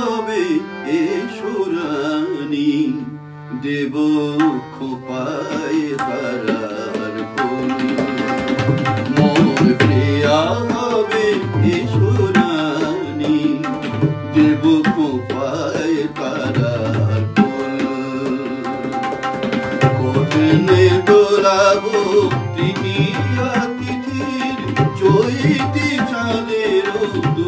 হবে এসরানি দেব খোপায় মোর প্রিয়া হবে দেব খোপায় তিথির চৈতি চাঁদের উপায়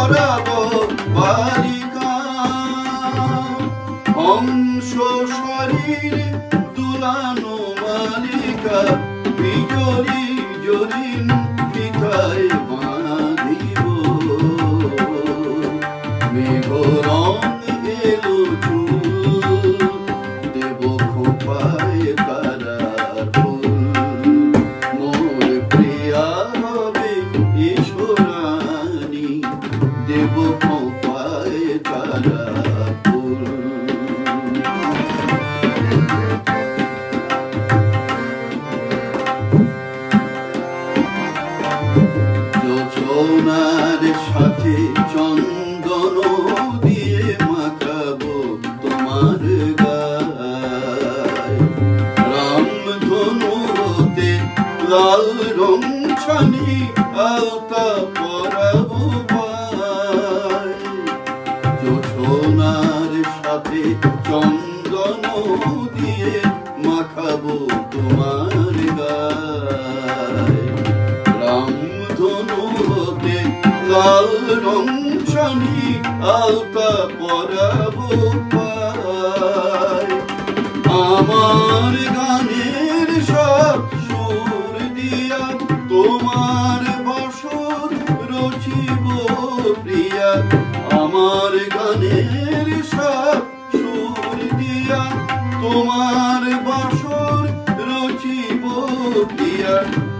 পরাব বালিকা। হংস শরীর দুলানো মালিকা। চন্দন দিয়ে মাখাবো তোমার হতে লাল রং ছানি আলতা পরাবো শানি আলতা পরাবো আমার গানের সব সুর দিয়া তোমার বসর রচিব প্রিয়া। আমার গানের সব সুর দিয়া তোমার বসর রচিব প্রিয়া।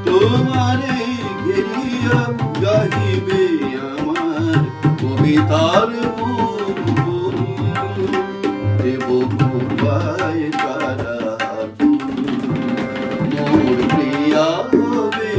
তোমারে ঘেরিয়া গাহিবে আমার কবিতার বুলবুল। দেব কুপায় তারা প্রিয়া হবে